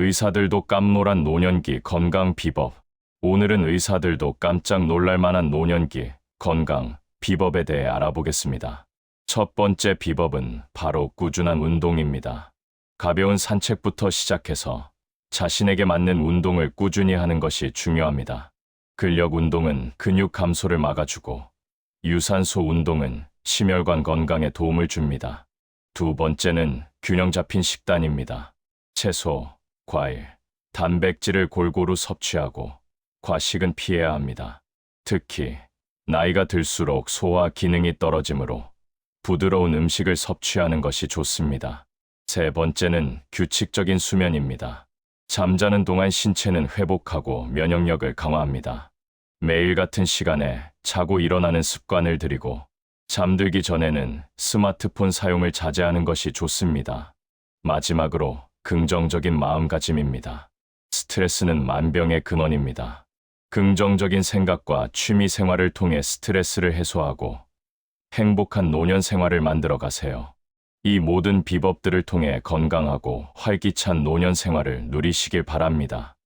의사들도 깜놀한 노년기 건강 비법. 오늘은 의사들도 깜짝 놀랄 만한 노년기 건강 비법에 대해 알아보겠습니다. 첫 번째 비법은 바로 꾸준한 운동입니다. 가벼운 산책부터 시작해서 자신에게 맞는 운동을 꾸준히 하는 것이 중요합니다. 근력 운동은 근육 감소를 막아주고 유산소 운동은 심혈관 건강에 도움을 줍니다. 두 번째는 균형 잡힌 식단입니다. 채소, 과일, 단백질을 골고루 섭취하고 과식은 피해야 합니다. 특히 나이가 들수록 소화 기능이 떨어지므로 부드러운 음식을 섭취하는 것이 좋습니다. 세 번째는 규칙적인 수면입니다. 잠자는 동안 신체는 회복하고 면역력을 강화합니다. 매일 같은 시간에 자고 일어나는 습관을 들이고 잠들기 전에는 스마트폰 사용을 자제하는 것이 좋습니다. 마지막으로 긍정적인 마음가짐입니다. 스트레스는 만병의 근원입니다. 긍정적인 생각과 취미 생활을 통해 스트레스를 해소하고 행복한 노년 생활을 만들어 가세요. 이 모든 비법들을 통해 건강하고 활기찬 노년 생활을 누리시길 바랍니다.